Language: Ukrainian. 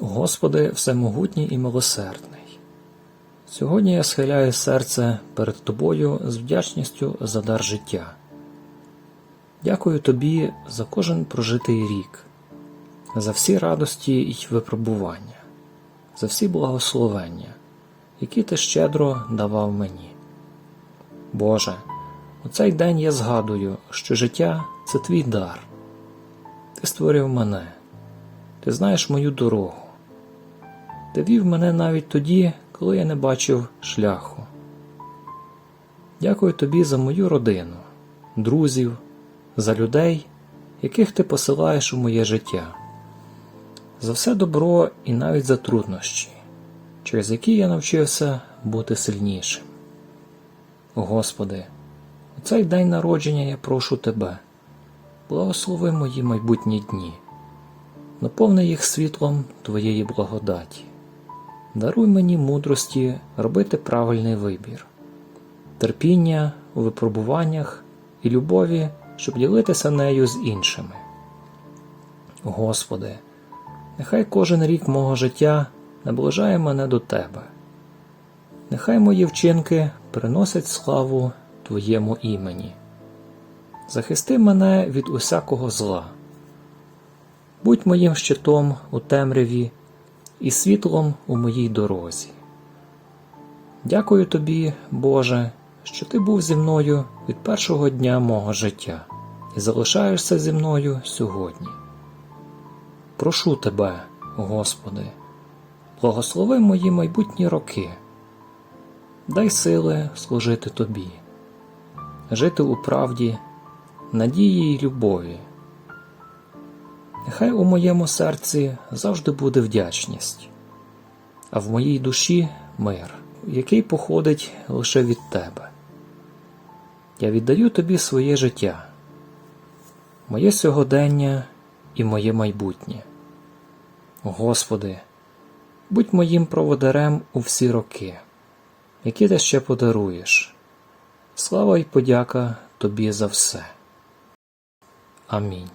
Господи, всемогутній і милосердний, сьогодні я схиляю серце перед Тобою з вдячністю за дар життя. Дякую Тобі за кожен прожитий рік, за всі радості й випробування, за всі благословення, які Ти щедро давав мені. Боже, у цей день я згадую, що життя це твій дар. Ти створив мене, ти знаєш мою дорогу. Ти вів мене навіть тоді, коли я не бачив шляху. Дякую тобі за мою родину, друзів, за людей, яких ти посилаєш у моє життя, за все добро і навіть за труднощі, через які я навчився бути сильнішим. Господи, у цей день народження я прошу Тебе, благослови мої майбутні дні, наповни їх світлом Твоєї благодаті. Даруй мені мудрості робити правильний вибір, терпіння у випробуваннях і любові, щоб ділитися нею з іншими. Господи, нехай кожен рік мого життя наближає мене до Тебе. Нехай мої вчинки приносять славу Твоєму імені. Захисти мене від усякого зла. Будь моїм щитом у темряві і світлом у моїй дорозі. Дякую тобі, Боже, що ти був зі мною від першого дня мого життя і залишаєшся зі мною сьогодні. Прошу тебе, Господи, благослови мої майбутні роки, дай сили служити Тобі, жити у правді, надії й любові. Нехай у моєму серці завжди буде вдячність, а в моїй душі мир, який походить лише від Тебе. Я віддаю Тобі своє життя, моє сьогодення і моє майбутнє. Господи, будь моїм проводарем у всі роки, які ти ще подаруєш. Слава й подяка Тобі за все. Амінь.